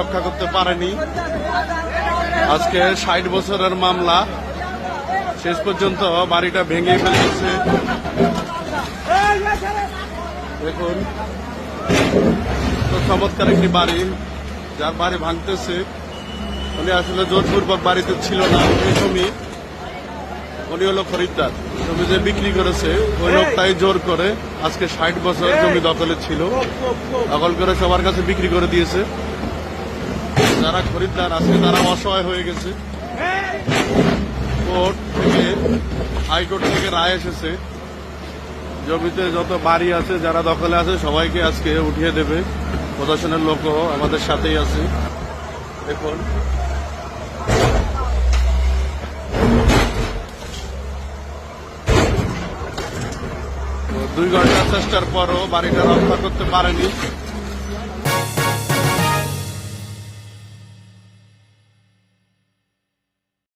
রক্ষা করতে পারেনি। আজকে ষাট বছরের মামলা। শেষ পর্যন্ত বাড়িটা ভেঙে ফেলেছে। দেখুন চমৎকার একটি বাড়ি, যার বাড়ি ভাঙতেছে। উনি আসলে জোরপূর্বক বাড়িতে ছিল না এই জমি। উনি হলো খরিদ্দার। জমি যে বিক্রি করেছে, ওই লোকটাই জোর করে আজকে ষাট বছর জমি দখলে ছিল। দখল করে সবার কাছে বিক্রি করে দিয়েছে। যারা খরিদ্দার আছে, তারা অসহায় হয়ে গেছে। কোর্ট থেকে, হাইকোর্ট থেকে রায় এসেছে। জমিতে যত বাড়ি আছে, যারা দখলে আছে, সবাইকে আজকে উঠিয়ে দেবে। প্রশাসনের লোকও আমাদের সাথেই আছে। দেখুন। দুই ঘণ্টা চেষ্টার পরও বাড়িটা রক্ষা করতে পারেনি।